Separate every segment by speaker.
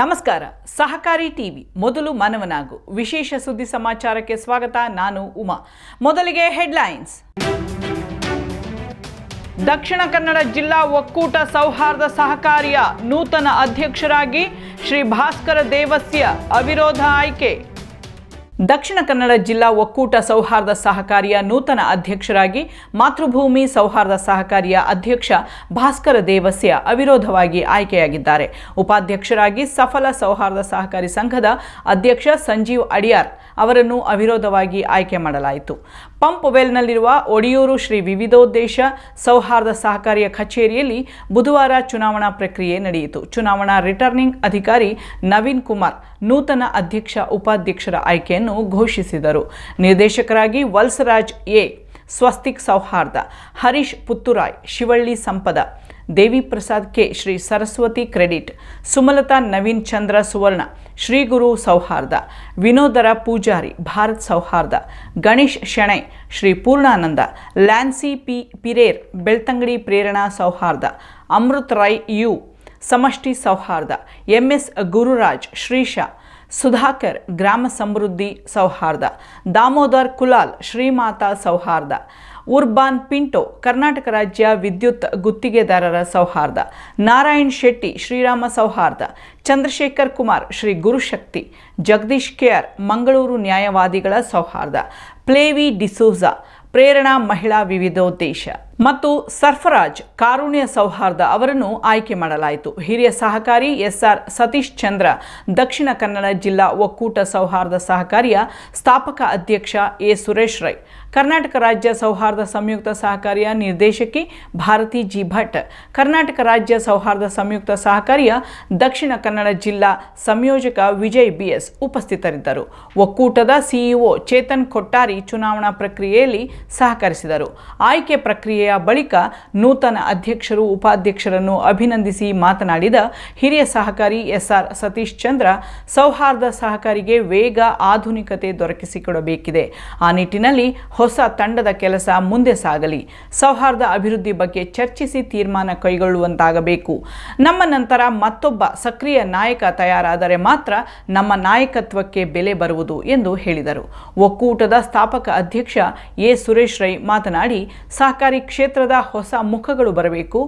Speaker 1: ನಮಸ್ಕಾರ. ಸಹಕಾರಿ ಟಿವಿ, ಮೊದಲು ಮಾನವನಾಗು. ವಿಶೇಷ ಸುದ್ದಿ ಸಮಾಚಾರಕ್ಕೆ ಸ್ವಾಗತ, ನಾನು ಉಮಾ. ಮೊದಲಿಗೆ ಹೆಡ್ಲೈನ್ಸ್. ದಕ್ಷಿಣ ಕನ್ನಡ ಜಿಲ್ಲಾ ಒಕ್ಕೂಟ ಸೌಹಾರ್ದ ಸಹಕಾರಿಯ ನೂತನ ಅಧ್ಯಕ್ಷರಾಗಿ ಶ್ರೀ ಭಾಸ್ಕರ ದೇವಸ್ಯ ಅವಿರೋಧ ಆಯ್ಕೆ. ದಕ್ಷಿಣ ಕನ್ನಡ ಜಿಲ್ಲಾ ಒಕ್ಕೂಟ ಸೌಹಾರ್ದ ಸಹಕಾರಿಯ ನೂತನ ಅಧ್ಯಕ್ಷರಾಗಿ ಮಾತೃಭೂಮಿ ಸೌಹಾರ್ದ ಸಹಕಾರಿಯ ಅಧ್ಯಕ್ಷ ಭಾಸ್ಕರ ದೇವಸ್ಯ ಅವಿರೋಧವಾಗಿ ಆಯ್ಕೆಯಾಗಿದ್ದಾರೆ. ಉಪಾಧ್ಯಕ್ಷರಾಗಿ ಸಫಲ ಸೌಹಾರ್ದ ಸಹಕಾರಿ ಸಂಘದ ಅಧ್ಯಕ್ಷ ಸಂಜೀವ್ ಅಡಿಯಾರ್ ಅವರನ್ನು ಅವಿರೋಧವಾಗಿ ಆಯ್ಕೆ ಮಾಡಲಾಯಿತು. ಪಂಪ್ ವೆಲ್ನಲ್ಲಿರುವ ಒಡಿಯೂರು ಶ್ರೀ ವಿವಿಧೋದ್ದೇಶ ಸೌಹಾರ್ದ ಸಹಕಾರಿಯ ಕಚೇರಿಯಲ್ಲಿ ಬುಧವಾರ ಚುನಾವಣಾ ಪ್ರಕ್ರಿಯೆ ನಡೆಯಿತು. ಚುನಾವಣಾ ರಿಟರ್ನಿಂಗ್ ಅಧಿಕಾರಿ ನವೀನ್ ಕುಮಾರ್ ನೂತನ ಅಧ್ಯಕ್ಷ ಉಪಾಧ್ಯಕ್ಷರ ಆಯ್ಕೆಯನ್ನು ಘೋಷಿಸಿದರು. ನಿರ್ದೇಶಕರಾಗಿ Valsaraj A. Swastik Souharda, Harish Putturai, Shivalli Sampada Devi Prasad K. Shri Saraswati credit, Sumalatha, Naveen Chandra Suvarna Shri Guru Souharda, Vinodara Poojary, Bharat Souharda, Ganesh Shenoy, Shri Poornananda, Lancy P. Pereira, Belthangady Prerana Souharda, Amrit Rai you, Samashti ಸೌಹಾರ್ದ MS Gururaj, Shrisha Sudhakar, Grama Samruddhi ಸೌಹಾರ್ದ, ದಾಮೋದರ್ ಕುಲಾಲ್, ಶ್ರೀಮಾತಾ ಸೌಹಾರ್ದ, ಉರ್ಬಾನ್ ಪಿಂಟೋ, ಕರ್ನಾಟಕ ರಾಜ್ಯ ವಿದ್ಯುತ್ ಗುತ್ತಿಗೆದಾರರ ಸೌಹಾರ್ದ, Narayan Shetty, Shriram Souharda, Chandrashekar Kumar, Shri Gurushakti Jagadish KR, Mangaluru ನ್ಯಾಯವಾದಿಗಳ ಸೌಹಾರ್ದ, ಪ್ಲೇವಿ ಡಿಸೋಜಾ, ಪ್ರೇರಣಾ ಮಹಿಳಾ ವಿವಿಧೋದ್ದೇಶ. ಮತ್ತು ಸರ್ಫರಾಜ್ ಕಾರುಣ್ಯ ಸೌಹಾರ್ದ ಅವರನ್ನು ಆಯ್ಕೆ ಮಾಡಲಾಯಿತು. ಹಿರಿಯ ಸಹಕಾರಿ ಎಸ್ಆರ್ ಸತೀಶ್ ಚಂದ್ರ, ದಕ್ಷಿಣ ಕನ್ನಡ ಜಿಲ್ಲಾ ಒಕ್ಕೂಟ ಸೌಹಾರ್ದ ಸಹಕಾರಿಯ ಸ್ಥಾಪಕ ಅಧ್ಯಕ್ಷ ಎ ಸುರೇಶ್ ರೈ, ಕರ್ನಾಟಕ ರಾಜ್ಯ ಸೌಹಾರ್ದ ಸಂಯುಕ್ತ ಸಹಕಾರಿಯ ನಿರ್ದೇಶಕಿ ಭಾರತಿ ಜಿ ಭಟ್, ಕರ್ನಾಟಕ ರಾಜ್ಯ ಸೌಹಾರ್ದ ಸಂಯುಕ್ತ ಸಹಕಾರಿಯ ದಕ್ಷಿಣ ಕನ್ನಡ ಜಿಲ್ಲಾ ಸಂಯೋಜಕ ವಿಜಯ್ ಬಿಎಸ್ ಉಪಸ್ಥಿತರಿದ್ದರು. ಒಕ್ಕೂಟದ ಸಿಇಒ ಚೇತನ್ ಕೊಟ್ಟಾರಿ ಚುನಾವಣಾ ಪ್ರಕ್ರಿಯೆಯಲ್ಲಿ ಸಹಕರಿಸಿದರು. ಆಯ್ಕೆ ಪ್ರಕ್ರಿಯೆಯ ಬಳಿಕ ನೂತನ ಅಧ್ಯಕ್ಷರು, ಉಪಾಧ್ಯಕ್ಷರನ್ನು ಅಭಿನಂದಿಸಿ ಮಾತನಾಡಿದ ಹಿರಿಯ ಸಹಕಾರಿ ಎಸ್ಆರ್ ಸತೀಶ್ ಚಂದ್ರ, ಸೌಹಾರ್ದ ಸಹಕಾರಿಗೆ ವೇಗ, ಆಧುನಿಕತೆ ದೊರಕಿಸಿಕೊಡಬೇಕಿದೆ. ಆ ನಿಟ್ಟಿನಲ್ಲಿ ಹೊಸ ತಂಡದ ಕೆಲಸ ಮುಂದೆ ಸಾಗಲಿ. ಸೌಹಾರ್ದ ಅಭಿವೃದ್ಧಿ ಬಗ್ಗೆ ಚರ್ಚಿಸಿ ತೀರ್ಮಾನ ಕೈಗೊಳ್ಳುವಂತಾಗಬೇಕು. ನಮ್ಮ ನಂತರ ಮತ್ತೊಬ್ಬ ಸಕ್ರಿಯ ನಾಯಕ ತಯಾರಾದರೆ ಮಾತ್ರ ನಮ್ಮ ನಾಯಕತ್ವಕ್ಕೆ ಬೆಲೆ ಬರುವುದು ಎಂದು ಹೇಳಿದರು. ಒಕ್ಕೂಟದ ಸ್ಥಾಪಕ ಅಧ್ಯಕ್ಷ ಎ. ಸುರೇಶ್ ರೈ ಮಾತನಾಡಿ, ಸಹಕಾರಿ ಕ್ಷೇತ್ರದ ಹೊಸ ಮುಖಗಳು ಬರಬೇಕು.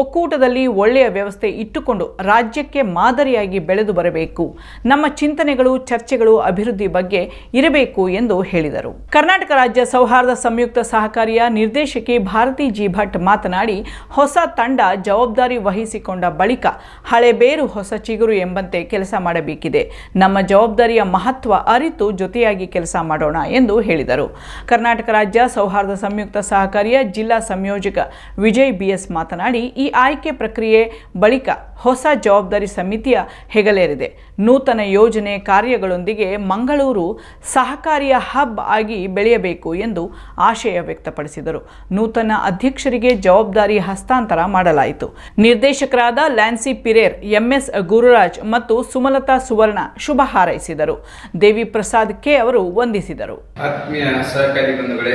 Speaker 1: ಒಕ್ಕೂಟದಲ್ಲಿ ಒಳ್ಳೆಯ ವ್ಯವಸ್ಥೆ ಇಟ್ಟುಕೊಂಡು ರಾಜ್ಯಕ್ಕೆ ಮಾದರಿಯಾಗಿ ಬೆಳೆದು ಬರಬೇಕು. ನಮ್ಮ ಚಿಂತನೆಗಳು, ಚರ್ಚೆಗಳು, ಅಭಿವೃದ್ಧಿ ಬಗ್ಗೆ ಇರಬೇಕು ಎಂದು ಹೇಳಿದರು. ಕರ್ನಾಟಕ ರಾಜ್ಯ ಸೌಹಾರ್ದ ಸಂಯುಕ್ತ ಸಹಕಾರಿಯ ನಿರ್ದೇಶಕಿ ಭಾರತಿ ಜಿ ಭಟ್ ಮಾತನಾಡಿ, ಹೊಸ ತಂಡ ಜವಾಬ್ದಾರಿ ವಹಿಸಿಕೊಂಡ ಬಳಿಕ ಹಳೆ ಬೇರು ಹೊಸ ಚಿಗುರು ಎಂಬಂತೆ ಕೆಲಸ ಮಾಡಬೇಕಿದೆ. ನಮ್ಮ ಜವಾಬ್ದಾರಿಯ ಮಹತ್ವ ಅರಿತು ಜೊತೆಯಾಗಿ ಕೆಲಸ ಮಾಡೋಣ ಎಂದು ಹೇಳಿದರು. ಕರ್ನಾಟಕ ರಾಜ್ಯ ಸೌಹಾರ್ದ ಸಂಯುಕ್ತ ಸಹಕಾರಿಯ ಜಿಲ್ಲಾ ಸಂಯೋಜಕ ವಿಜಯ್ ಬಿಎಸ್ ಮಾತನಾಡಿ, ಈ ಆಯ್ಕೆ ಪ್ರಕ್ರಿಯೆ ಬಳಿಕ ಹೊಸ ಜವಾಬ್ದಾರಿ ಸಮಿತಿಯ ಹೆಗಲೇರಿದೆ. ನೂತನ ಯೋಜನೆ ಕಾರ್ಯಗಳೊಂದಿಗೆ ಮಂಗಳೂರು ಸಹಕಾರಿಯ ಹಬ್ ಆಗಿ ಬೆಳೆಯಬೇಕು ಎಂದು ಆಶಯ ವ್ಯಕ್ತಪಡಿಸಿದರು. ನೂತನ ಅಧ್ಯಕ್ಷರಿಗೆ ಜವಾಬ್ದಾರಿ ಹಸ್ತಾಂತರ ಮಾಡಲಾಯಿತು. ನಿರ್ದೇಶಕರಾದ ಲ್ಯಾನ್ಸಿ ಪಿರೇರ್, ಎಂಎಸ್ ಗುರುರಾಜ್ ಮತ್ತು ಸುಮಲತಾ ಸುವರ್ಣ ಶುಭ ಹಾರೈಸಿದರು. ದೇವಿ ಪ್ರಸಾದ್ ಕೆ ಅವರು ವಂದಿಸಿದರು.
Speaker 2: ಆತ್ಮೀಯ ಸಹಕಾರಿ ಬಂಧುಗಳೇ